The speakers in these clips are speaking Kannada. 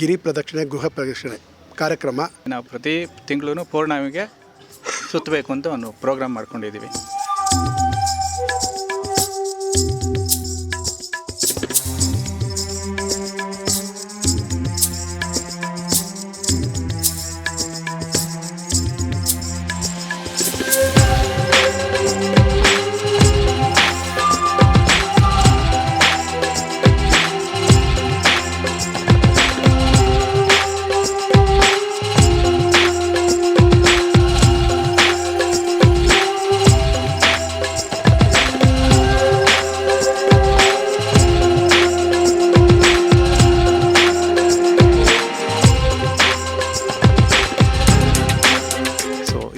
ಗಿರಿ ಪ್ರದಕ್ಷಿಣೆ ಗೃಹ ಪ್ರದಕ್ಷಿಣೆ ಕಾರ್ಯಕ್ರಮ. ನಾವು ಪ್ರತಿ ತಿಂಗಳು ಪೌರ್ಣಮಿಗೆ ಸುತ್ತಬೇಕು ಅಂತ ಒಂದು ಪ್ರೋಗ್ರಾಮ್ ಮಾಡ್ಕೊಂಡಿದ್ದೀವಿ.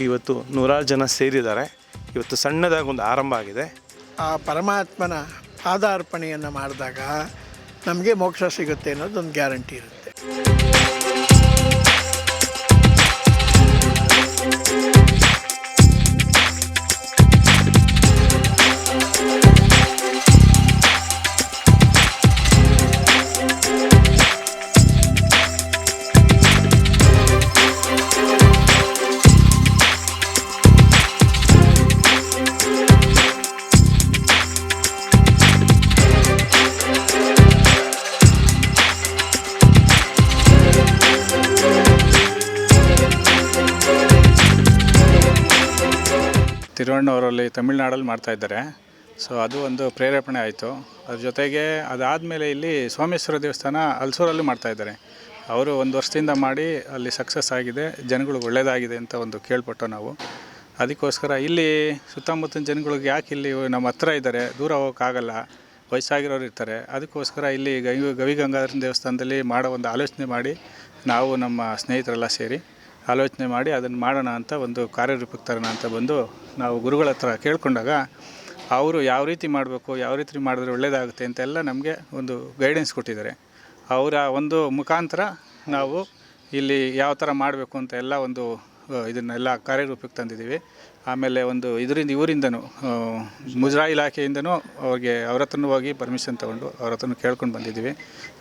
ಇವತ್ತು ನೂರಾರು ಜನ ಸೇರಿದ್ದಾರೆ. ಇವತ್ತು ಸಣ್ಣದಾಗಿ ಒಂದು ಆರಂಭ ಆಗಿದೆ. ಆ ಪರಮಾತ್ಮನ ಪಾದಾರ್ಪಣೆಯನ್ನು ಮಾಡಿದಾಗ ನಮಗೆ ಮೋಕ್ಷ ಸಿಗುತ್ತೆ ಅನ್ನೋದೊಂದು ಗ್ಯಾರಂಟಿ ಇರುತ್ತೆ. ತಿರುವಣ್ಣವರಲ್ಲಿ ತಮಿಳ್ನಾಡಲ್ಲಿ ಮಾಡ್ತಾ ಇದ್ದಾರೆ. ಸೊ ಅದು ಒಂದು ಪ್ರೇರೇಪಣೆ ಆಯಿತು. ಅದ್ರ ಜೊತೆಗೆ ಅದಾದಮೇಲೆ ಇಲ್ಲಿ ಸೋಮೇಶ್ವರ ದೇವಸ್ಥಾನ ಅಲ್ಸೂರಲ್ಲಿ ಮಾಡ್ತಾ ಇದ್ದಾರೆ. ಅವರು ಒಂದು ವರ್ಷದಿಂದ ಮಾಡಿ ಅಲ್ಲಿ ಸಕ್ಸಸ್ ಆಗಿದೆ. ಜನಗಳಿಗೆ ಒಳ್ಳೆಯದಾಗಿದೆ ಅಂತ ಒಂದು ಕೇಳ್ಪಟ್ಟು ನಾವು. ಅದಕ್ಕೋಸ್ಕರ ಇಲ್ಲಿ ಸುತ್ತಮುತ್ತಲಿನ ಜನಗಳಿಗೆ ಯಾಕೆ ಇಲ್ಲಿ ನಮ್ಮ ಹತ್ರ ಇದ್ದಾರೆ? ದೂರ ಹೋಗೋಕ್ಕಾಗಲ್ಲ. ವಯಸ್ಸಾಗಿರೋರು ಇರ್ತಾರೆ. ಅದಕ್ಕೋಸ್ಕರ ಇಲ್ಲಿ ಗವಿ ಗವಿ ಗಂಗಾಧರನ ದೇವಸ್ಥಾನದಲ್ಲಿ ಮಾಡೋ ಒಂದು ಆಲೋಚನೆ ಮಾಡಿ ನಾವು ನಮ್ಮ ಸ್ನೇಹಿತರೆಲ್ಲ ಸೇರಿ ಆಲೋಚನೆ ಮಾಡಿ ಅದನ್ನು ಮಾಡೋಣ ಅಂತ ಒಂದು ಕಾರ್ಯರೂಪಕ್ಕೆ ತರೋಣ ಅಂತ ಬಂದು ನಾವು ಗುರುಗಳ ಹತ್ರ ಕೇಳಿಕೊಂಡಾಗ ಅವರು ಯಾವ ರೀತಿ ಮಾಡಬೇಕು, ಯಾವ ರೀತಿ ಮಾಡಿದ್ರೆ ಒಳ್ಳೆಯದಾಗುತ್ತೆ ಅಂತೆಲ್ಲ ನಮಗೆ ಒಂದು ಗೈಡೆನ್ಸ್ ಕೊಟ್ಟಿದ್ದಾರೆ. ಅವರ ಒಂದು ಮುಖಾಂತರ ನಾವು ಇಲ್ಲಿ ಯಾವ ಥರ ಮಾಡಬೇಕು ಅಂತ ಎಲ್ಲ ಒಂದು ಇದನ್ನೆಲ್ಲ ಕಾರ್ಯರೂಪಕ್ಕೆ ತಂದಿದ್ದೀವಿ. ಆಮೇಲೆ ಒಂದು ಇದರಿಂದ ಇವರಿಂದನೂ ಮುಜರಾಯಿ ಇಲಾಖೆಯಿಂದನೂ ಅವ್ರಿಗೆ ಅವ್ರ ಹತ್ರನೂ ಹೋಗಿ ಪರ್ಮಿಷನ್ ತೊಗೊಂಡು ಅವ್ರ ಹತ್ರನೂ ಕೇಳ್ಕೊಂಡು ಬಂದಿದ್ದೀವಿ.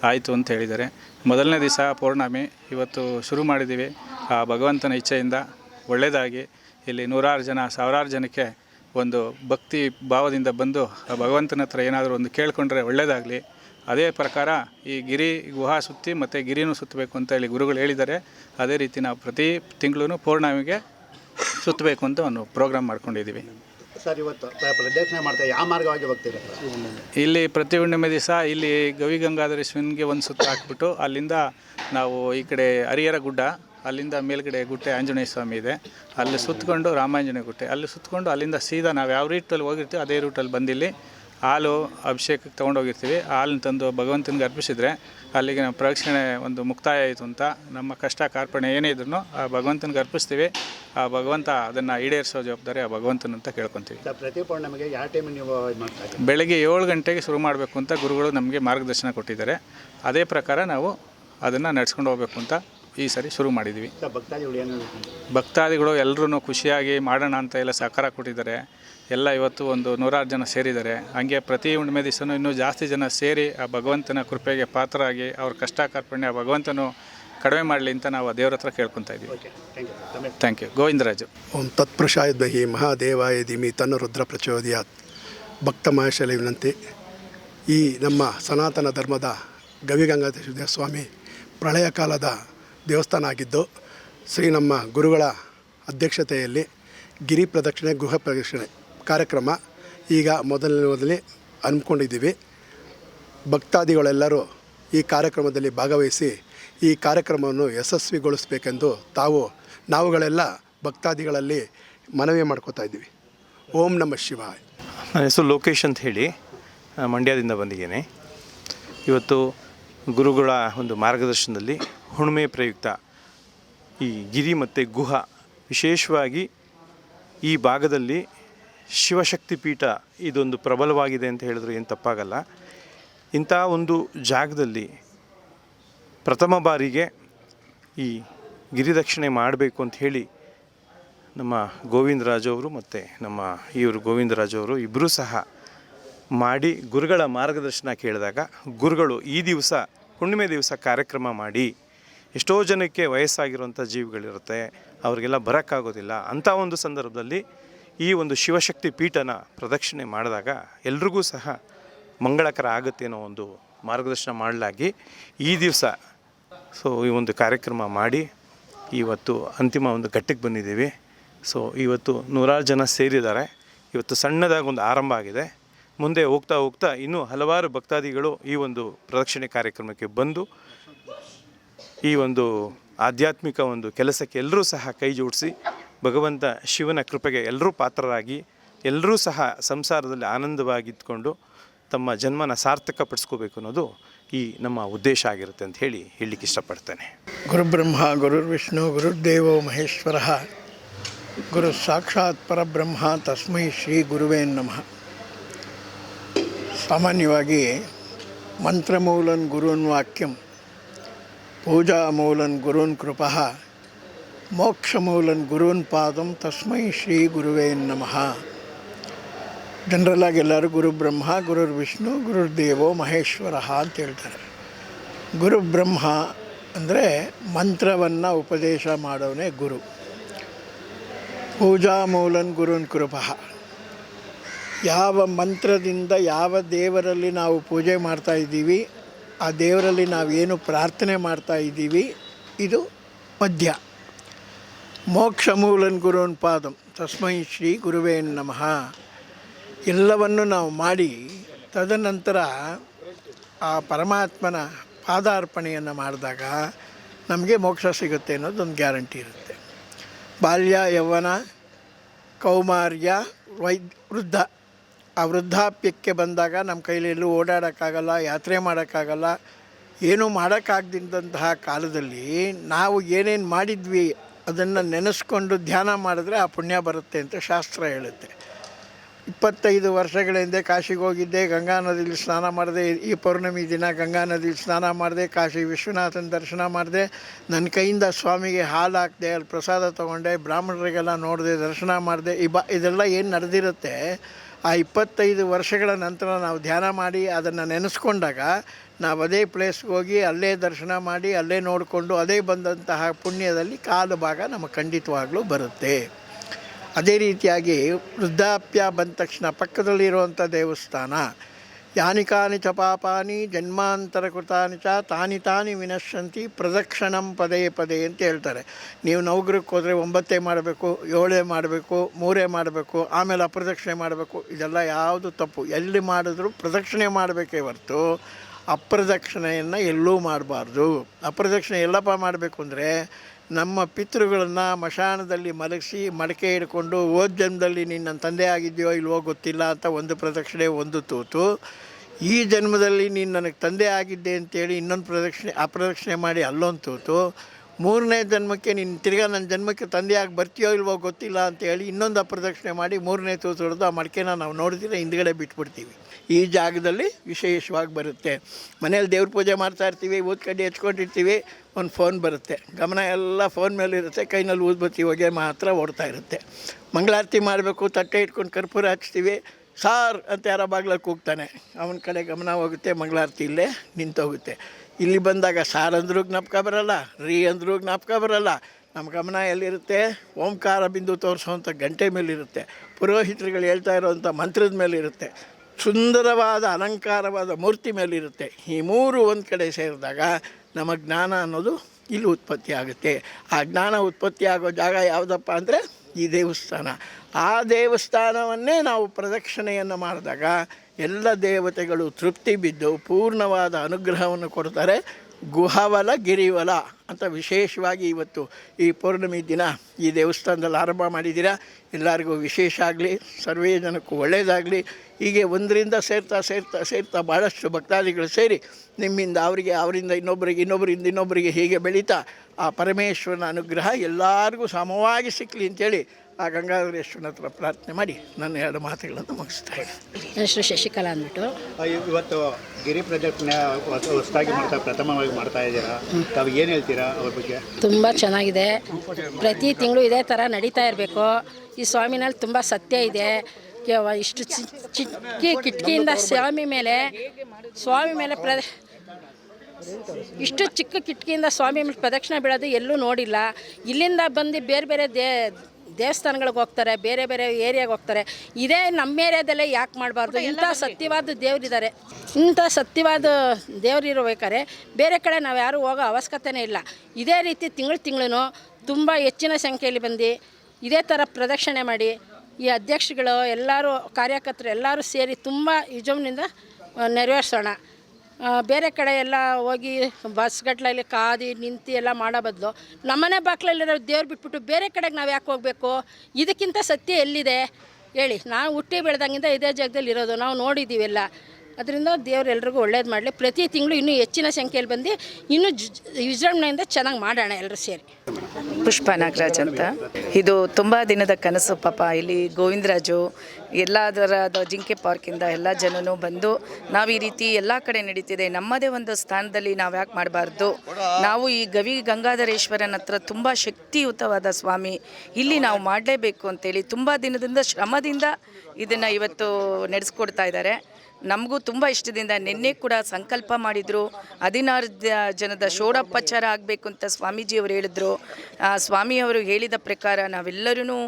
ಆಯಿತು ಅಂತ ಹೇಳಿದ್ದಾರೆ. ಮೊದಲನೇ ದಿವಸ ಪೌರ್ಣಮಿ, ಇವತ್ತು ಶುರು ಮಾಡಿದ್ದೀವಿ. ಆ ಭಗವಂತನ ಇಚ್ಛೆಯಿಂದ ಒಳ್ಳೆಯದಾಗಿ ಇಲ್ಲಿ ನೂರಾರು ಜನ, ಸಾವಿರಾರು ಜನಕ್ಕೆ ಒಂದು ಭಕ್ತಿ ಭಾವದಿಂದ ಬಂದು ಆ ಭಗವಂತನ ಹತ್ರ ಏನಾದರೂ ಒಂದು ಕೇಳಿಕೊಂಡ್ರೆ ಒಳ್ಳೆಯದಾಗಲಿ. ಅದೇ ಪ್ರಕಾರ ಈ ಗಿರಿ, ಗುಹಾ ಸುತ್ತಿ ಮತ್ತು ಗಿರಿನೂ ಸುತ್ತಬೇಕು ಅಂತ ಹೇಳಿ ಗುರುಗಳು ಹೇಳಿದ್ದಾರೆ. ಅದೇ ರೀತಿ ನಾವು ಪ್ರತಿ ತಿಂಗಳೂ ಪೌರ್ಣಮಿಗೆ ಸುತ್ತಬೇಕು ಅಂತ ಒಂದು ಪ್ರೋಗ್ರಾಮ್ ಮಾಡ್ಕೊಂಡಿದ್ದೀವಿ. ಸರ್ ಇವತ್ತು ಪ್ರ- ಪ್ರದಕ್ಷಿಣೆ ಮಾಡ್ತಾ ಯಾವ ಮಾರ್ಗವಾಗಿ ಹೋಗ್ತೀರಾ ಇಲ್ಲಿ ಪ್ರತಿ ಹುಣ್ಣಿಮೆ ದಿವಸ ಇಲ್ಲಿ ಗವಿ ಗಂಗಾಧರೇಶ್ವರನಿಗೆ ಒಂದು ಸುತ್ತ ಹಾಕ್ಬಿಟ್ಟು ಅಲ್ಲಿಂದ ನಾವು ಈ ಕಡೆ ಹರಿಹರ ಗುಡ್ಡ ಅಲ್ಲಿಂದ ಮೇಲ್ಗಡೆ ಗುಟ್ಟೆ ಆಂಜನೇಯ ಸ್ವಾಮಿ ಇದೆ. ಅಲ್ಲಿ ಸುತ್ತಕೊಂಡು ರಾಮಾಂಜನೇಯ ಗುಟ್ಟೆ ಅಲ್ಲಿ ಸುತ್ತಕೊಂಡು ಅಲ್ಲಿಂದ ಸೀದಾ ನಾವು ಯಾವ ರೂಟಲ್ಲಿ ಹೋಗಿರ್ತೀವಿ ಅದೇ ರೂಟಲ್ಲಿ ಬಂದಿಲ್ಲಿ ಹಾಲು ಅಭಿಷೇಕಕ್ಕೆ ತೊಗೊಂಡೋಗಿರ್ತೀವಿ. ಹಾಲನ್ನು ತಂದು ಭಗವಂತನಿಗೆ ಅರ್ಪಿಸಿದರೆ ಅಲ್ಲಿಗೆ ನಮ್ಮ ಪ್ರದಕ್ಷಿಣೆ ಒಂದು ಮುಕ್ತಾಯ ಆಯಿತು ಅಂತ ನಮ್ಮ ಕಷ್ಟ ಕಾರ್ಪಣೆ ಏನೇ ಇದ್ರೂ ಆ ಭಗವಂತನಿಗೆ ಅರ್ಪಿಸ್ತೀವಿ. ಆ ಭಗವಂತ ಅದನ್ನು ಈಡೇರಿಸೋ ಜವಾಬ್ದಾರಿ ಆ ಭಗವಂತನ ಅಂತ ಕೇಳ್ಕೊತೀವಿ. ಪ್ರತಿ ಯಾವ ಟೈಮಿಗೆ ನೀವು ಬೆಳಗ್ಗೆ ಏಳು ಗಂಟೆಗೆ ಶುರು ಮಾಡಬೇಕು ಅಂತ ಗುರುಗಳು ನಮಗೆ ಮಾರ್ಗದರ್ಶನ ಕೊಟ್ಟಿದ್ದಾರೆ. ಅದೇ ಪ್ರಕಾರ ನಾವು ಅದನ್ನು ನಡೆಸ್ಕೊಂಡು ಹೋಗ್ಬೇಕು ಅಂತ ಈ ಸರಿ ಶುರು ಮಾಡಿದ್ದೀವಿ. ಭಕ್ತಾದಿಗಳು ಎಲ್ಲರೂ ಖುಷಿಯಾಗಿ ಮಾಡೋಣ ಅಂತ ಎಲ್ಲ ಸಹಕಾರ ಕೊಟ್ಟಿದ್ದಾರೆ. ಎಲ್ಲ ಇವತ್ತು ಒಂದು ನೂರಾರು ಜನ ಸೇರಿದ್ದಾರೆ. ಹಂಗೆ ಪ್ರತಿ ಹುಣ್ಣಿಮೆ ದಿವಸನೂ ಇನ್ನೂ ಜಾಸ್ತಿ ಜನ ಸೇರಿ ಆ ಭಗವಂತನ ಕೃಪೆಗೆ ಪಾತ್ರರಾಗಿ ಅವ್ರ ಕಷ್ಟ ಕಾರ್ಪಣ್ಯ ಆ ಭಗವಂತನು ಕಡಿಮೆ ಮಾಡಲಿ ಅಂತ ನಾವು ಆ ದೇವ್ರ ಹತ್ರ ಕೇಳ್ಕೊತಾ ಇದ್ದೀವಿ. ಓಕೆ ಥ್ಯಾಂಕ್ ಯು ತಮ್ಮ ಥ್ಯಾಂಕ್ ಯು ಗೋವಿಂದರಾಜು. ಓಂ ತತ್ಪುರುಷಾಯ ದಹಿ ಮಹಾದೇವಾಯ ಧಿಮಿ ತನ್ನ ರುದ್ರ ಪ್ರಚೋದಯಾತ್. ಭಕ್ತ ಮಹೇಶಲಿ ವಿನಂತಿ ಈ ನಮ್ಮ ಸನಾತನ ಧರ್ಮದ ಗವಿಗಂಗಾಧರ ಸ್ವಾಮಿ ಪ್ರಳಯ ಕಾಲದ ದೇವಸ್ಥಾನ ಆಗಿದ್ದು ಶ್ರೀ ನಮ್ಮ ಗುರುಗಳ ಅಧ್ಯಕ್ಷತೆಯಲ್ಲಿ ಗಿರಿ ಪ್ರದಕ್ಷಿಣೆ ಗೃಹ ಪ್ರದಕ್ಷಿಣೆ ಕಾರ್ಯಕ್ರಮ ಈಗ ಮೊದಲನೇ ಮೊದಲೇ ಹಮ್ಮಿಕೊಂಡಿದ್ದೀವಿ. ಭಕ್ತಾದಿಗಳೆಲ್ಲರೂ ಈ ಕಾರ್ಯಕ್ರಮದಲ್ಲಿ ಭಾಗವಹಿಸಿ ಈ ಕಾರ್ಯಕ್ರಮವನ್ನು ಯಶಸ್ವಿಗೊಳಿಸಬೇಕೆಂದು ತಾವು, ನಾವುಗಳೆಲ್ಲ ಭಕ್ತಾದಿಗಳಲ್ಲಿ ಮನವಿ ಮಾಡ್ಕೋತಾ ಇದ್ದೀವಿ. ಓಂ ನಮ ಶಿವ ನನ್ನ ಹೆಸರು ಲೋಕೇಶ್ ಅಂತ ಹೇಳಿ ಮಂಡ್ಯದಿಂದ ಬಂದಿದ್ದೇನೆ. ಇವತ್ತು ಗುರುಗಳ ಒಂದು ಮಾರ್ಗದರ್ಶನದಲ್ಲಿ ಹುಣ್ಮೆ ಪ್ರಯುಕ್ತ ಈ ಗಿರಿ ಮತ್ತು ಗುಹ ವಿಶೇಷವಾಗಿ ಈ ಭಾಗದಲ್ಲಿ ಶಿವಶಕ್ತಿ ಪೀಠ ಇದೊಂದು ಪ್ರಬಲವಾಗಿದೆ ಅಂತ ಹೇಳಿದ್ರೆ ಏನು ತಪ್ಪಾಗಲ್ಲ. ಇಂಥ ಒಂದು ಜಾಗದಲ್ಲಿ ಪ್ರಥಮ ಬಾರಿಗೆ ಈ ಗಿರಿದಕ್ಷಿಣೆ ಮಾಡಬೇಕು ಅಂತ ಹೇಳಿ ನಮ್ಮ ಗೋವಿಂದರಾಜು ಅವರು ಮತ್ತು ನಮ್ಮ ಇವರು ಗೋವಿಂದರಾಜು ಅವರು ಇಬ್ಬರೂ ಸಹ ಮಾಡಿ ಗುರುಗಳ ಮಾರ್ಗದರ್ಶನ ಕೇಳಿದಾಗ ಗುರುಗಳು ಈ ದಿವಸ ಹುಣ್ಣಿಮೆ ದಿವಸ ಕಾರ್ಯಕ್ರಮ ಮಾಡಿ ಎಷ್ಟೋ ಜನಕ್ಕೆ ವಯಸ್ಸಾಗಿರುವಂಥ ಜೀವಿಗಳಿರುತ್ತೆ, ಅವರಿಗೆಲ್ಲ ಬರೋಕ್ಕಾಗೋದಿಲ್ಲ. ಅಂಥ ಒಂದು ಸಂದರ್ಭದಲ್ಲಿ ಈ ಒಂದು ಶಿವಶಕ್ತಿ ಪೀಠನ ಪ್ರದಕ್ಷಿಣೆ ಮಾಡಿದಾಗ ಎಲ್ರಿಗೂ ಸಹ ಮಂಗಳಕರ ಆಗುತ್ತೆ ಅನ್ನೋ ಒಂದು ಮಾರ್ಗದರ್ಶನ ಮಾಡಲಾಗಿ ಈ ದಿವಸ ಸೊ ಈ ಒಂದು ಕಾರ್ಯಕ್ರಮ ಮಾಡಿ ಇವತ್ತು ಅಂತಿಮ ಒಂದು ಘಟ್ಟಕ್ಕೆ ಬಂದಿದ್ದೀವಿ. ಸೊ ಇವತ್ತು ನೂರಾರು ಜನ ಸೇರಿದ್ದಾರೆ. ಇವತ್ತು ಸಣ್ಣದಾಗಿ ಒಂದು ಆರಂಭ ಆಗಿದೆ. ಮುಂದೆ ಹೋಗ್ತಾ ಹೋಗ್ತಾ ಇನ್ನೂ ಹಲವಾರು ಭಕ್ತಾದಿಗಳು ಈ ಒಂದು ಪ್ರದಕ್ಷಿಣೆ ಕಾರ್ಯಕ್ರಮಕ್ಕೆ ಬಂದು ಈ ಒಂದು ಆಧ್ಯಾತ್ಮಿಕ ಒಂದು ಕೆಲಸಕ್ಕೆ ಎಲ್ಲರೂ ಸಹ ಕೈ ಜೋಡಿಸಿ ಭಗವಂತ ಶಿವನ ಕೃಪೆಗೆ ಎಲ್ಲರೂ ಪಾತ್ರರಾಗಿ ಎಲ್ಲರೂ ಸಹ ಸಂಸಾರದಲ್ಲಿ ಆನಂದವಾಗಿದ್ದುಕೊಂಡು ತಮ್ಮ ಜನ್ಮನ ಸಾರ್ಥಕ ಪಡಿಸ್ಕೋಬೇಕು ಅನ್ನೋದು ಈ ನಮ್ಮ ಉದ್ದೇಶ ಆಗಿರುತ್ತೆ ಅಂತ ಹೇಳಿ ಹೇಳಲಿಕ್ಕೆ ಇಷ್ಟಪಡ್ತೇನೆ. ಗುರುಬ್ರಹ್ಮ ಗುರುರ್ವಿಷ್ಣು ಗುರುರ್ದೇವೋ ಮಹೇಶ್ವರ. ಗುರು ಸಾಕ್ಷಾತ್ ಪರಬ್ರಹ್ಮ, ತಸ್ಮೈ ಶ್ರೀ ಗುರುವೇ ನಮಃ. ಸಾಮಾನ್ಯವಾಗಿ ಮಂತ್ರಮೂಲನ್ ಗುರುನ್ ವಾಕ್ಯಂ, ಪೂಜಾಮೂಲನ್ ಗುರುನ್ ಕೃಪಃ. ಮೋಕ್ಷಮೂಲನ್ ಗುರುನ್ ಪಾದಂ ತಸ್ಮೈ ಶ್ರೀ ಗುರುವೇ ನಮಃ. ಜನರಲ್ಲಾಗಿ ಎಲ್ಲರೂ ಗುರು ಬ್ರಹ್ಮ, ಗುರುರ್ ವಿಷ್ಣು, ಗುರುರ್ ದೇವೋ ಮಹೇಶ್ವರ ಅಂತ ಹೇಳ್ತಾರೆ. ಗುರು ಬ್ರಹ್ಮ ಅಂದರೆ ಮಂತ್ರವನ್ನು ಉಪದೇಶ ಮಾಡೋನೇ ಗುರು. ಪೂಜಾ ಮೂಲನ್ ಗುರುನ್ ಕೃಪಃ. ಯಾವ ಮಂತ್ರದಿಂದ ಯಾವ ದೇವರಲ್ಲಿ ನಾವು ಪೂಜೆ ಮಾಡ್ತಾ ಇದ್ದೀವಿ, ಆ ದೇವರಲ್ಲಿ ನಾವು ಏನು ಪ್ರಾರ್ಥನೆ ಮಾಡ್ತಾ ಇದ್ದೀವಿ, ಇದು ಮಧ್ಯ ಮೋಕ್ಷ ಮೂಲನ್ ಗುರುನ್ ಪಾದಂ. ತಸ್ಮೈ ಶ್ರೀ ಗುರುವೇ ನಮಃ. ಎಲ್ಲವನ್ನು ನಾವು ಮಾಡಿ ತದನಂತರ ಆ ಪರಮಾತ್ಮನ ಪಾದಾರ್ಪಣೆಯನ್ನು ಮಾಡಿದಾಗ ನಮಗೆ ಮೋಕ್ಷ ಸಿಗುತ್ತೆ ಅನ್ನೋದೊಂದು ಗ್ಯಾರಂಟಿ ಇರುತ್ತೆ. ಬಾಲ್ಯ, ಯೌವನ, ಕೌಮಾರ್ಯ, ವೈದ್, ವೃದ್ಧ. ಆ ವೃದ್ಧಾಪ್ಯಕ್ಕೆ ಬಂದಾಗ ನಮ್ಮ ಕೈಲಿ ಓಡಾಡೋಕ್ಕಾಗಲ್ಲ, ಯಾತ್ರೆ ಮಾಡೋಕ್ಕಾಗಲ್ಲ, ಏನೂ ಮಾಡೋಕ್ಕಾಗ್ದಿದ್ದಂತಹ ಕಾಲದಲ್ಲಿ ನಾವು ಏನೇನು ಮಾಡಿದ್ವಿ ಅದನ್ನು ನೆನೆಸ್ಕೊಂಡು ಧ್ಯಾನ ಮಾಡಿದ್ರೆ ಆ ಪುಣ್ಯ ಬರುತ್ತೆ ಅಂತ ಶಾಸ್ತ್ರ ಹೇಳುತ್ತೆ. ಇಪ್ಪತ್ತೈದು ವರ್ಷಗಳ ಹಿಂದೆ ಕಾಶಿಗೆ ಹೋಗಿದ್ದೆ, ಗಂಗಾ ನದಿಲಿ ಸ್ನಾನ ಮಾಡಿದೆ, ಈ ಪೌರ್ಣಮಿ ದಿನ ಗಂಗಾ ನದಿಲಿ ಸ್ನಾನ ಮಾಡಿದೆ, ಕಾಶಿ ವಿಶ್ವನಾಥನ ದರ್ಶನ ಮಾಡಿದೆ ನನ್ನ ಕೈಯಿಂದ ಸ್ವಾಮಿಗೆ ಹಾಲು ಹಾಕಿದೆ ಅಲ್ಲಿ ಪ್ರಸಾದ ತೊಗೊಂಡೆ, ಬ್ರಾಹ್ಮಣರಿಗೆಲ್ಲ ನೋಡಿದೆ, ದರ್ಶನ ಮಾಡಿದೆ, ಈ ಬಾ, ಇದೆಲ್ಲ ಏನು ನಡೆದಿರುತ್ತೆ, ಆ ಇಪ್ಪತ್ತೈದು ವರ್ಷಗಳ ನಂತರ ನಾವು ಧ್ಯಾನ ಮಾಡಿ ಅದನ್ನು ನೆನೆಸ್ಕೊಂಡಾಗ ನಾವು ಅದೇ ಪ್ಲೇಸ್ಗೆ ಹೋಗಿ ಅಲ್ಲೇ ದರ್ಶನ ಮಾಡಿ ಅಲ್ಲೇ ನೋಡಿಕೊಂಡು ಅದೇ ಬಂದಂತಹ ಪುಣ್ಯದಲ್ಲಿ ಕಾಲು ಭಾಗ ನಮಗೆ ಖಂಡಿತವಾಗಲೂ ಬರುತ್ತೆ. ಅದೇ ರೀತಿಯಾಗಿ ವೃದ್ಧಾಪ್ಯ ಬಂದ ತಕ್ಷಣ ಪಕ್ಕದಲ್ಲಿರುವಂಥ ದೇವಸ್ಥಾನ. ಯಾನಿ ಕಾನಿ ಚ ಪಾಪಾನಿ ಜನ್ಮಾಂತರ ಕೃತಾನಿ ಚ ತಾನಿ ತಾನಿ ವಿನಶ್ಯಂತಿ ಪ್ರದಕ್ಷಿಣಂ ಪದೇ ಪದೇ ಅಂತ ಹೇಳ್ತಾರೆ. ನೀವು ನೌಗ್ರಕ್ಕೆ ಹೋದರೆ ಒಂಬತ್ತೇ ಮಾಡಬೇಕು, ಏಳೇ ಮಾಡಬೇಕು, ಮೂರೇ ಮಾಡಬೇಕು, ಆಮೇಲೆ ಅಪ್ರದಕ್ಷಿಣೆ ಮಾಡಬೇಕು, ಇದೆಲ್ಲ ಯಾವುದು ತಪ್ಪು. ಎಲ್ಲಿ ಮಾಡಿದ್ರೂ ಪ್ರದಕ್ಷಿಣೆ ಮಾಡಬೇಕೇ ಹೊರತು ಅಪ್ರದಕ್ಷಿಣೆಯನ್ನು ಎಲ್ಲೂ ಮಾಡಬಾರ್ದು. ಅಪ್ರದಕ್ಷಿಣೆ ಎಲ್ಲಪ್ಪ ಮಾಡಬೇಕು ಅಂದರೆ ನಮ್ಮ ಪಿತೃಗಳನ್ನು ಮಶಾನದಲ್ಲಿ ಮಲಗಿಸಿ ಮಡಕೆ ಹಿಡ್ಕೊಂಡು ಹೋದ ಜನ್ಮದಲ್ಲಿ ನೀನು ನನ್ನ ತಂದೆ ಆಗಿದೆಯೋ ಇಲ್ವೋ ಗೊತ್ತಿಲ್ಲ ಅಂತ ಒಂದು ಪ್ರದಕ್ಷಿಣೆ, ಒಂದು ತೂತು. ಈ ಜನ್ಮದಲ್ಲಿ ನೀನು ನನಗೆ ತಂದೆ ಆಗಿದ್ದೆ ಅಂತೇಳಿ ಇನ್ನೊಂದು ಪ್ರದಕ್ಷಿಣೆ, ಅಪ್ರದಕ್ಷಿಣೆ ಮಾಡಿ ಅಲ್ಲೊಂದು ತೂತು. ಮೂರನೇ ಜನ್ಮಕ್ಕೆ ನೀನು ತಿರ್ಗಾ ನನ್ನ ಜನ್ಮಕ್ಕೆ ತಂದೆಯಾಗಿ ಬರ್ತೀಯೋ ಇಲ್ವೋ ಗೊತ್ತಿಲ್ಲ ಅಂತೇಳಿ ಇನ್ನೊಂದು ಅಪ್ರದಕ್ಷಿಣೆ ಮಾಡಿ ಮೂರನೇ ತೂತು ಹೊಡೆದು ಆ ಮಡಕೆನ ನಾವು ನೋಡಿದ್ರೆ ಹಿಂದ್ಗಡೆ ಬಿಟ್ಬಿಡ್ತೀವಿ. ಈ ಜಾಗದಲ್ಲಿ ವಿಶೇಷವಾಗಿ ಬರುತ್ತೆ. ಮನೇಲಿ ದೇವ್ರ ಪೂಜೆ ಮಾಡ್ತಾ ಇರ್ತೀವಿ ಊದ್ಕಡ್ಡಿ ಹೆಚ್ಕೊಂಡಿರ್ತೀವಿ, ಒಂದು ಫೋನ್ ಬರುತ್ತೆ. ಗಮನ ಎಲ್ಲ ಫೋನ್ ಮೇಲೆ ಇರುತ್ತೆ, ಕೈನಲ್ಲಿ ಊದ್ಬತ್ತಿ ಹೊಗೆ ಮಾತ್ರ ಓಡ್ತಾ ಇರುತ್ತೆ. ಮಂಗಳಾರತಿ ಮಾಡಬೇಕು, ತಟ್ಟೆ ಇಟ್ಕೊಂಡು ಕರ್ಪೂರ ಹಚ್ತೀವಿ, ಸಾರ್ ಅಂತ ಯಾರ ಬಾಗ್ಲಲ್ಲಿ ಕೂಗ್ತಾನೆ. ಅವನ ಕಡೆ ಗಮನ ಹೋಗುತ್ತೆ, ಮಂಗಳಾರತಿ ಇಲ್ಲೇ ನಿಂತೋಗುತ್ತೆ ಇಲ್ಲಿ ಬಂದಾಗ ಸಾರ್ ಅಂದ್ರೂ ಜ್ಞಾಪಕ ಬರಲ್ಲ, ರೀ ಅಂದ್ರೂ ಜ್ಞಾಪಕ ಬರಲ್ಲ. ನಮ್ಮ ಗಮನ ಎಲ್ಲಿರುತ್ತೆ? ಓಂಕಾರ ಬಿಂದು ತೋರಿಸುವಂಥ ಗಂಟೆ ಮೇಲಿರುತ್ತೆ. ಪುರೋಹಿತರುಗಳು ಹೇಳ್ತಾ ಇರೋವಂಥ ಮಂತ್ರದ ಮೇಲಿರುತ್ತೆ. ಸುಂದರವಾದ ಅಲಂಕಾರವಾದ ಮೂರ್ತಿ ಮೇಲಿರುತ್ತೆ. ಈ ಮೂರು ಒಂದು ಕಡೆ ಸೇರಿದಾಗ ನಮ್ಮ ಜ್ಞಾನ ಅನ್ನೋದು ಇಲ್ಲಿ ಉತ್ಪತ್ತಿ ಆಗುತ್ತೆ. ಆ ಜ್ಞಾನ ಉತ್ಪತ್ತಿ ಆಗೋ ಜಾಗ ಯಾವುದಪ್ಪ ಅಂದರೆ ಈ ದೇವಸ್ಥಾನ. ಆ ದೇವಸ್ಥಾನವನ್ನೇ ನಾವು ಪ್ರದಕ್ಷಿಣೆಯನ್ನು ಮಾಡಿದಾಗ ಎಲ್ಲ ದೇವತೆಗಳು ತೃಪ್ತಿ ಬಿದ್ದು ಪೂರ್ಣವಾದ ಅನುಗ್ರಹವನ್ನು ಕೊಡ್ತಾರೆ. ಗುಹವಲ, ಗಿರಿವಲ ಅಂತ ವಿಶೇಷವಾಗಿ ಇವತ್ತು ಈ ಪೌರ್ಣಮಿ ದಿನ ಈ ದೇವಸ್ಥಾನದಲ್ಲಿ ಆರಂಭ ಮಾಡಿದ್ದೀರಾ. ಎಲ್ಲರಿಗೂ ವಿಶೇಷ ಆಗಲಿ, ಸರ್ವೇ ಜನಕ್ಕೂ ಒಳ್ಳೆಯದಾಗಲಿ ಹೀಗೆ ಒಂದರಿಂದ ಸೇರ್ತಾ ಸೇರ್ತಾ ಸೇರ್ತಾ ಭಾಳಷ್ಟು ಭಕ್ತಾದಿಗಳು ಸೇರಿ ನಿಮ್ಮಿಂದ ಅವರಿಗೆ, ಅವರಿಂದ ಇನ್ನೊಬ್ಬರಿಗೆ, ಇನ್ನೊಬ್ಬರಿಂದ ಇನ್ನೊಬ್ಬರಿಗೆ ಹೀಗೆ ಬೆಳೀತಾ ಆ ಪರಮೇಶ್ವರನ ಅನುಗ್ರಹ ಎಲ್ಲರಿಗೂ ಸಮವಾಗಿ ಸಿಕ್ಕಲಿ ಅಂತೇಳಿ ಆ ಗಂಗಾಧರೇಶ್ವರನ ಹತ್ರ ಪ್ರಾರ್ಥನೆ ಮಾಡಿ ನನ್ನ ಎರಡು ಮಾತುಗಳನ್ನು ಮುಗಿಸ್ತಾ ಇದ್ದೀನಿ. ನನ್ನ ಹೆಸರು ಶಶಿಕಲಾ ಅಂದ್ಬಿಟ್ಟು. ಇವತ್ತು ಗಿರಿ ಪ್ರದಕ್ಷಿಣೆ ಹೊಸ- ಹೊಸದಾಗಿ ಮಾಡ್ತಾ ಪ್ರಥಮವಾಗಿ ಮಾಡ್ತಾ ಇದ್ದೀರಾ? ತಾವು ಏನು ಹೇಳ್ತೀರಾ ಅವ್ರ ಬಗ್ಗೆ? ತುಂಬ ಚೆನ್ನಾಗಿದೆ. ಪ್ರತಿ ತಿಂಗಳು ಇದೇ ಥರ ನಡೀತಾ ಇರಬೇಕು. ಈ ಸ್ವಾಮಿನಲ್ಲಿ ತುಂಬ ಸತ್ಯ ಇದೆ. ಇಷ್ಟು ಚಿಕ್ಕಿ ಚಿಕ್ಕ ಕಿಟಕಿಯಿಂದ ಸ್ವಾಮಿ ಮೇಲೆ ಸ್ವಾಮಿ ಮೇಲೆ ಪ್ರ ಇಷ್ಟು ಚಿಕ್ಕ ಕಿಟಕಿಯಿಂದ ಸ್ವಾಮಿ ಮೇಲೆ ಪ್ರದಕ್ಷಿಣೆ ಬೀಳೋದು ಎಲ್ಲೂ ನೋಡಿಲ್ಲ. ಇಲ್ಲಿಂದ ಬಂದು ಬೇರೆ ಬೇರೆ ದೇ ದೇವಸ್ಥಾನಗಳಿಗೆ ಹೋಗ್ತಾರೆ ಬೇರೆ ಬೇರೆ ಏರಿಯಾಗೆ ಹೋಗ್ತಾರೆ. ಇದೇ ನಮ್ಮ ಏರಿಯಾದಲ್ಲೇ ಯಾಕೆ ಮಾಡಬಾರ್ದು? ಇಂಥ ಸತ್ಯವಾದ ದೇವರಿದ್ದಾರೆ. ಇಂಥ ಸತ್ಯವಾದ ದೇವರಿರಬೇಕಾದ್ರೆ ಬೇರೆ ಕಡೆ ನಾವು ಯಾರೂ ಹೋಗೋ ಅವಶ್ಯಕತೆನೇ ಇಲ್ಲ. ಇದೇ ರೀತಿ ತಿಂಗಳು ತಿಂಗಳೂ ತುಂಬ ಹೆಚ್ಚಿನ ಸಂಖ್ಯೆಯಲ್ಲಿ ಬಂದು ಇದೇ ಥರ ಪ್ರದಕ್ಷಿಣೆ ಮಾಡಿ ಈ ಅಧ್ಯಕ್ಷಗಳು ಎಲ್ಲರೂ ಕಾರ್ಯಕರ್ತರು ಎಲ್ಲರೂ ಸೇರಿ ತುಂಬ ಯುಜಮ್ನಿಂದ ನೆರವೇರಿಸೋಣ. ಬೇರೆ ಕಡೆ ಎಲ್ಲ ಹೋಗಿ ಬಸ್ಗಟ್ಲಲ್ಲಿ ಕಾದಿ ನಿಂತು ಎಲ್ಲ ಮಾಡೋ ಬದಲು ನಮ್ಮನೆ ಬಾಕ್ಲಲ್ಲಿರೋ ದೇವ್ರು ಬಿಟ್ಬಿಟ್ಟು ಬೇರೆ ಕಡೆಗೆ ನಾವು ಯಾಕೆ ಹೋಗಬೇಕು? ಇದಕ್ಕಿಂತ ಸತ್ಯ ಎಲ್ಲಿದೆ? ಹೇಳಿ. ನಾವು ಹುಟ್ಟಿ ಬೆಳೆದಂಗಿಂದ ಇದೇ ಜಾಗದಲ್ಲಿ ಇರೋದು ನಾವು ನೋಡಿದ್ದೀವಿ ಎಲ್ಲ. ಅದರಿಂದ ದೇವ್ರು ಎಲ್ರಿಗೂ ಒಳ್ಳೇದು ಮಾಡಲಿ. ಪ್ರತಿ ತಿಂಗಳು ಇನ್ನೂ ಹೆಚ್ಚಿನ ಸಂಖ್ಯೆಯಲ್ಲಿ ಬಂದು ಇನ್ನೂ ವಿಜೃಂಭಣೆಯಿಂದ ಚೆನ್ನಾಗಿ ಮಾಡೋಣ ಎಲ್ಲರೂ ಸೇರಿ. ಪುಷ್ಪ ನಾಗರಾಜ್ ಅಂತ. ಇದು ತುಂಬ ದಿನದ ಕನಸು ಪಾಪ. ಇಲ್ಲಿ ಗೋವಿಂದರಾಜು ಎಲ್ಲದರ ಜಿಂಕೆ ಪಾರ್ಕಿಂದ ಎಲ್ಲ ಜನನೂ ಬಂದು ನಾವು ಈ ರೀತಿ ಎಲ್ಲ ಕಡೆ ನಡೀತಿದೆ. ನಮ್ಮದೇ ಒಂದು ಸ್ಥಾನದಲ್ಲಿ ನಾವು ಯಾಕೆ ಮಾಡಬಾರ್ದು? ನಾವು ಈ ಗವಿ ಗಂಗಾಧರೇಶ್ವರನ ಹತ್ರ ತುಂಬ ಶಕ್ತಿಯುತವಾದ ಸ್ವಾಮಿ. ಇಲ್ಲಿ ನಾವು ಮಾಡಲೇಬೇಕು ಅಂತೇಳಿ ತುಂಬ ದಿನದಿಂದ ಶ್ರಮದಿಂದ ಇದನ್ನು ಇವತ್ತು ನಡೆಸ್ಕೊಡ್ತಾ ಇದ್ದಾರೆ ನಮಗೂ ತುಂಬ ಇಷ್ಟದಿಂದ ನಿನ್ನೆ ಕೂಡ ಸಂಕಲ್ಪ ಮಾಡಿದರು. ಹದಿನಾರು ಜನದ ಷೋಡೋಪಚಾರ ಆಗಬೇಕು ಅಂತ ಸ್ವಾಮೀಜಿಯವರು ಹೇಳಿದ್ರು. ಸ್ವಾಮಿಯವರು ಹೇಳಿದ ಪ್ರಕಾರ ನಾವೆಲ್ಲರೂ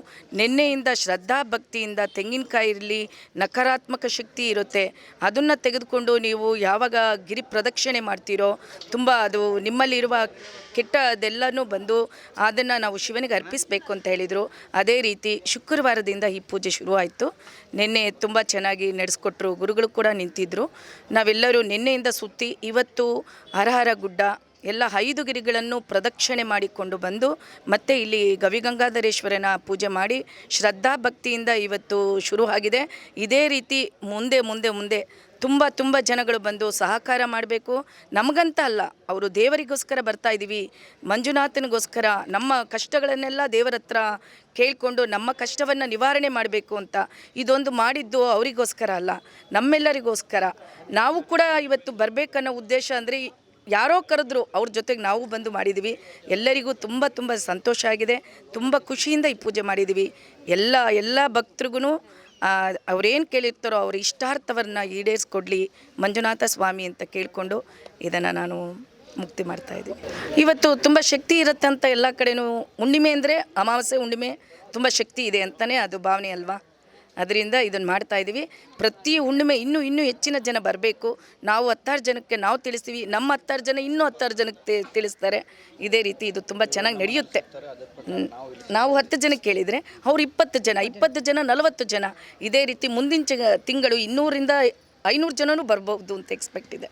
ನಿನ್ನೆಯಿಂದ ಶ್ರದ್ಧಾ ಭಕ್ತಿಯಿಂದ ತೆಂಗಿನಕಾಯಿ ಇರಲಿ, ನಕಾರಾತ್ಮಕ ಶಕ್ತಿ ಇರುತ್ತೆ. ಅದನ್ನು ತೆಗೆದುಕೊಂಡು ನೀವು ಯಾವಾಗ ಗಿರಿ ಪ್ರದಕ್ಷಿಣೆ ಮಾಡ್ತೀರೋ, ತುಂಬ ಅದು ನಿಮ್ಮಲ್ಲಿರುವ ಕೆಟ್ಟದೆಲ್ಲನೂ ಬಂದು ಅದನ್ನು ನಾವು ಶಿವನಿಗೆ ಅರ್ಪಿಸಬೇಕು ಅಂತ ಹೇಳಿದರು. ಅದೇ ರೀತಿ ಶುಕ್ರವಾರದಿಂದ ಈ ಪೂಜೆ ಶುರುವಾಯಿತು. ನಿನ್ನೆ ತುಂಬ ಚೆನ್ನಾಗಿ ನಡೆಸ್ಕೊಟ್ರು ಗುರುಗಳು ನಿಂತಿದ್ದರು ನಾವೆಲ್ಲರೂ ನಿನ್ನೆಯಿಂದ ಸುತ್ತಿ ಇವತ್ತು ಹರಹರ ಗುಡ್ಡ, ಎಲ್ಲ ಐದು ಗಿರಿಗಳನ್ನು ಪ್ರದಕ್ಷಿಣೆ ಮಾಡಿಕೊಂಡು ಬಂದು ಮತ್ತೆ ಇಲ್ಲಿ ಗವಿಗಂಗಾಧರೇಶ್ವರನ ಪೂಜೆ ಮಾಡಿ ಶ್ರದ್ಧಾ ಭಕ್ತಿಯಿಂದ ಇವತ್ತು ಶುರು ಆಗಿದೆ ಇದೇ ರೀತಿ ಮುಂದೆ ಮುಂದೆ ಮುಂದೆ ತುಂಬ ತುಂಬ ಜನಗಳು ಬಂದು ಸಹಕಾರ ಮಾಡಬೇಕು. ನಮಗಂತ ಅಲ್ಲ, ಅವರು ದೇವರಿಗೋಸ್ಕರ ಬರ್ತಾ ಇದ್ದೀವಿ ಮಂಜುನಾಥನಿಗೋಸ್ಕರ ನಮ್ಮ ಕಷ್ಟಗಳನ್ನೆಲ್ಲ ದೇವರ ಹತ್ರ ಕೇಳಿಕೊಂಡು ನಮ್ಮ ಕಷ್ಟವನ್ನು ನಿವಾರಣೆ ಮಾಡಬೇಕು ಅಂತ ಇದೊಂದು ಮಾಡಿದ್ದು ಅವರಿಗೋಸ್ಕರ ಅಲ್ಲ, ನಮ್ಮೆಲ್ಲರಿಗೋಸ್ಕರ. ನಾವು ಕೂಡ ಇವತ್ತು ಬರಬೇಕನ್ನೋ ಉದ್ದೇಶ ಅಂದರೆ ಯಾರೋ ಕರೆದ್ರು ಅವ್ರ ಜೊತೆಗೆ ನಾವು ಬಂದು ಮಾಡಿದ್ದೀವಿ ಎಲ್ಲರಿಗೂ ತುಂಬ ತುಂಬ ಸಂತೋಷ ಆಗಿದೆ. ತುಂಬ ಖುಷಿಯಿಂದ ಈ ಪೂಜೆ ಮಾಡಿದ್ದೀವಿ ಎಲ್ಲ ಎಲ್ಲ ಭಕ್ತರಿಗೂ ಅವ್ರೇನು ಕೇಳಿರ್ತಾರೋ ಅವ್ರ ಇಷ್ಟಾರ್ಥವನ್ನು ಈಡೇರಿಸ್ಕೊಡ್ಲಿ ಮಂಜುನಾಥ ಸ್ವಾಮಿ ಅಂತ ಕೇಳಿಕೊಂಡು ಇದನ್ನು ನಾನು ಮುಕ್ತಿ ಮಾಡ್ತಾ ಇದ್ದೀವಿ ಇವತ್ತು ತುಂಬ ಶಕ್ತಿ ಇರುತ್ತೆ ಅಂತ ಎಲ್ಲ ಕಡೆನೂ ಹುಣ್ಣಿಮೆ ಅಂದರೆ ಅಮಾವಾಸ್ಯೆ ಹುಣ್ಣಿಮೆ ತುಂಬ ಶಕ್ತಿ ಇದೆ ಅಂತಲೇ ಅದು ಭಾವನೆ ಅಲ್ವಾ? ಅದರಿಂದ ಇದನ್ನು ಮಾಡ್ತಾ ಇದ್ದೀವಿ ಪ್ರತಿ ಹುಣ್ಣಿಮೆ ಇನ್ನೂ ಇನ್ನೂ ಹೆಚ್ಚಿನ ಜನ ಬರಬೇಕು. ನಾವು ಹತ್ತಾರು ಜನಕ್ಕೆ ನಾವು ತಿಳಿಸ್ತೀವಿ. ನಮ್ಮ ಹತ್ತಾರು ಜನ ಇನ್ನೂ ಹತ್ತಾರು ಜನಕ್ಕೆ ತಿಳಿಸ್ತಾರೆ. ಇದೇ ರೀತಿ ಇದು ತುಂಬ ಚೆನ್ನಾಗಿ ನಡೆಯುತ್ತೆ. ನಾವು ಹತ್ತು ಜನಕ್ಕೆ ಕೇಳಿದರೆ ಅವ್ರು ಇಪ್ಪತ್ತು ಜನ ಇಪ್ಪತ್ತು ಜನ, ನಲವತ್ತು ಜನ. ಇದೇ ರೀತಿ ಮುಂದಿನ ತಿಂಗಳು ಇನ್ನೂರಿಂದ ಐನೂರು ಜನನೂ ಬರ್ಬೋದು ಅಂತ ಎಕ್ಸ್ಪೆಕ್ಟ್ ಇದೆ.